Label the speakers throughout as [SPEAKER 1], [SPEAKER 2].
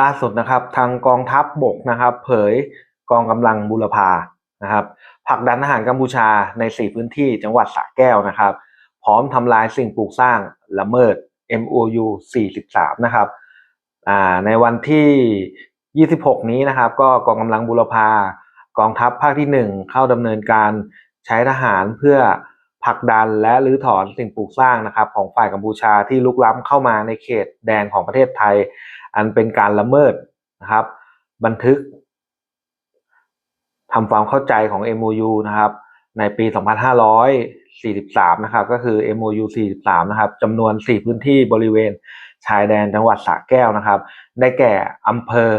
[SPEAKER 1] ล่าสุดนะครับทางกองทัพบบกนะครับ เผยกองกำลังบุรพานะครับผลักดันทหารกัมพูชาใน 4 พื้นที่จังหวัดสระแก้วนะครับ พร้อมทำลายสิ่งปลูกสร้างละเมิด MOU 43 นะครับในวันที่ 26 นี้นะครับ ก็กองกำลังบุรพากองทัพภาคที่ 1 เข้าดำเนินการใช้ทหารเพื่อ ผลักดันและรื้อถอนสิ่งปลูกสร้างนะครับของฝ่ายกัมพูชาที่ลุกล้ำเข้ามาในเขตแดนของประเทศไทย อันเป็นการละเมิดนะครับ บันทึกทำความเข้าใจของ MOU นะครับ ในปี 2543 นะครับ ก็คือ MOU 43 นะครับจำนวน 4 พื้นที่บริเวณชายแดนจังหวัดสระแก้วนะครับ ได้แก่อำเภอ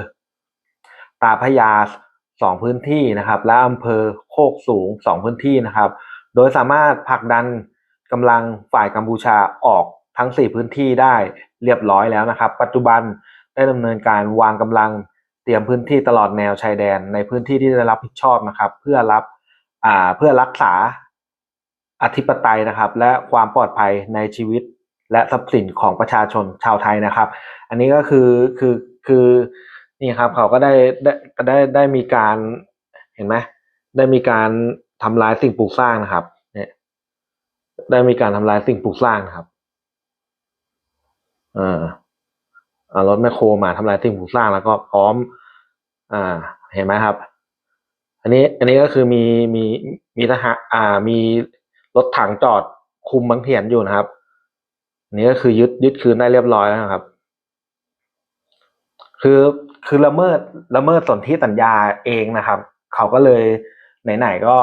[SPEAKER 1] ตาพยา 2 พื้นที่นะครับ และอำเภอโคกสูง 2 พื้นที่นะครับ โดยสามารถผลักดันกำลังฝ่ายกัมพูชาออกทั้ง 4 พื้นที่ได้เรียบร้อยแล้วนะครับ ปัจจุบันได้ดำเนินการวางกำลังเตรียมพื้นที่ตลอดแนวชายแดนในพื้นที่ที่ได้รับผิดชอบนะครับ เพื่อรับเพื่อรักษาอธิปไตยนะครับ และความปลอดภัยในชีวิตและทรัพย์สินของประชาชนชาวไทยนะครับ อันนี้ก็คือคือคือนี่ครับเขาก็ได้ได้ได้ได้มีการเห็นไหมได้มีการ ทำลายสิ่งปลูกสร้างนะครับ เนี่ย ได้มีการทำลายสิ่งปลูกสร้างนะครับอ่ารถแมคโครมาทำลายสิ่งปลูกสร้างแล้วก็พร้อม อ่า เห็นไหมครับ อันนี้ อันนี้ก็คือมีมีมีทหารอ่า มีรถถังจอดคุมบางเถียนอยู่นะครับอันนี้ก็คือยึดยึดคืนได้เรียบร้อยแล้วนะครับ คือคือละเมิดละเมิดสนธิสัญญาเองนะครับ เขาก็เลย ไหนๆก็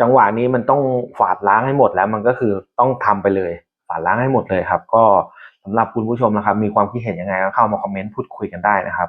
[SPEAKER 1] จังหวะนี้มันต้องฝาดล้างให้หมดแล้วมันก็คือต้องทำไปเลย ฝาดล้างให้หมดเลยครับ ก็สำหรับคุณผู้ชมนะครับ มีความคิดเห็นยังไงก็เข้ามาคอมเมนต์พูดคุยกันได้นะครับ